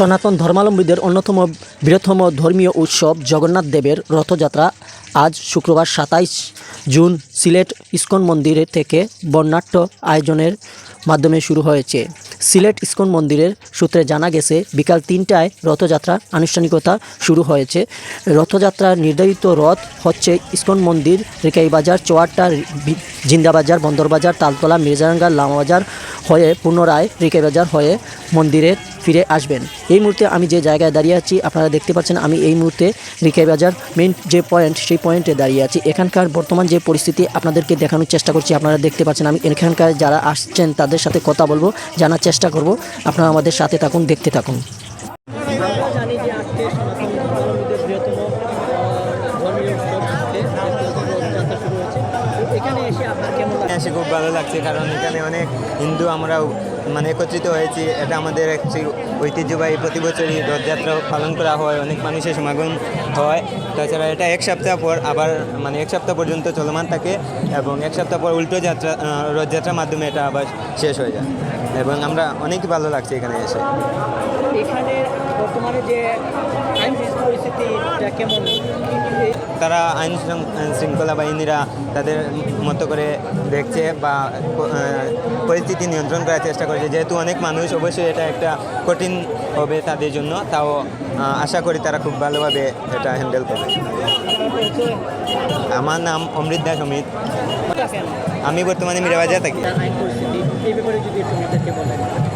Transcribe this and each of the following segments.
সনাতন ধর্মাবলম্বীদের অন্যতম বৃহত্তম ধর্মীয় উৎসব জগন্নাথ দেবের রথযাত্রা আজ শুক্রবার সাতাইশ জুন সিলেট ইস্কন মন্দিরে থেকে বর্ণাঢ্য আয়োজনের মাধ্যমে শুরু হয়েছে। সিলেট ইস্কন মন্দিরের সূত্রে জানা গেছে, বিকাল তিনটায় রথযাত্রা আনুষ্ঠানিকতা শুরু হয়েছে। রথযাত্রার নির্ধারিত রথ হচ্ছে ইস্কন মন্দির রেকাইবাজার চোয়ারটা জিন্দাবাজার বন্দরবাজার তালতলা, মির্জারাঙ্গা লামাবাজার হয়ে পুনরায় রিকেবাজার হয়ে মন্দিরে ফিরে আসবেন। এই মুহূর্তে আমি যে জায়গায় দাঁড়িয়ে আছি, আপনারা দেখতে পাচ্ছেন আমি এই মুহূর্তে রিকেবাজার মেন যে পয়েন্ট, সেই পয়েন্টে দাঁড়িয়ে আছি। এখানকার বর্তমান যে পরিস্থিতি আপনাদেরকে দেখানোর চেষ্টা করছি, আপনারা দেখতে পাচ্ছেন আমি এখানকার যারা আসছেন তাদের সাথে কথা বলব, জানার চেষ্টা করব। আপনারা আমাদের সাথে থাকুন, দেখতে থাকুন। এসে খুব ভালো লাগছে কারণ এখানে অনেক হিন্দু আমরাও মানে একত্রিত হয়েছি। এটা আমাদের একটি ঐতিহ্যবাহী প্রতি বছরই রথযাত্রা পালন করা হয় অনেক মানুষের সমাগম হয়। তাছাড়া এটা এক সপ্তাহ পর আবার মানে এক সপ্তাহ পর্যন্ত চলমান থাকে এবং এক সপ্তাহ পর উল্টো যাত্রা রথযাত্রার মাধ্যমে এটা আবার শেষ হয়ে যায়। এবং আমরা অনেক ভালো লাগছে এখানে এসে। এখানে বর্তমানে যে আইন পরিস্থিতিটা কেমন? তারা আইন শৃঙ্খ- শৃঙ্খলা বাহিনীরা তাদের মতো করে দেখছে বা পরিস্থিতি নিয়ন্ত্রণ করার চেষ্টা করছে। যেহেতু অনেক মানুষ অবশ্যই এটা একটা কঠিন হবে তাদের জন্য, তাও আশা করি তারা খুব ভালোভাবে এটা হ্যান্ডেল করবে। আমার নাম অমৃত দাস অমিত। আমি বর্তমানে মিরাবাজার থাকি।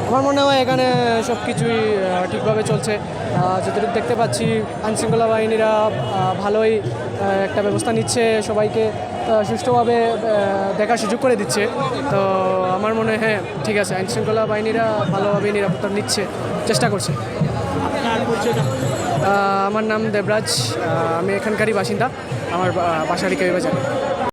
আমার মনে হয় এখানে সব কিছুই ঠিকভাবে চলছে। যতটুকু দেখতে পাচ্ছি, আইনশৃঙ্খলা বাহিনীরা ভালোই একটা ব্যবস্থা নিচ্ছে সবাইকে। সুষ্ঠুভাবে দেখার সুযোগ করে দিচ্ছে। তো আমার মনে হয় হ্যাঁ ঠিক আছে আইনশৃঙ্খলা বাহিনীরা ভালোভাবে নিরাপত্তা নিচ্ছে চেষ্টা করছে। আমার নাম দেবরাজ আমি এখানকারই বাসিন্দা আমার বাসা বাজার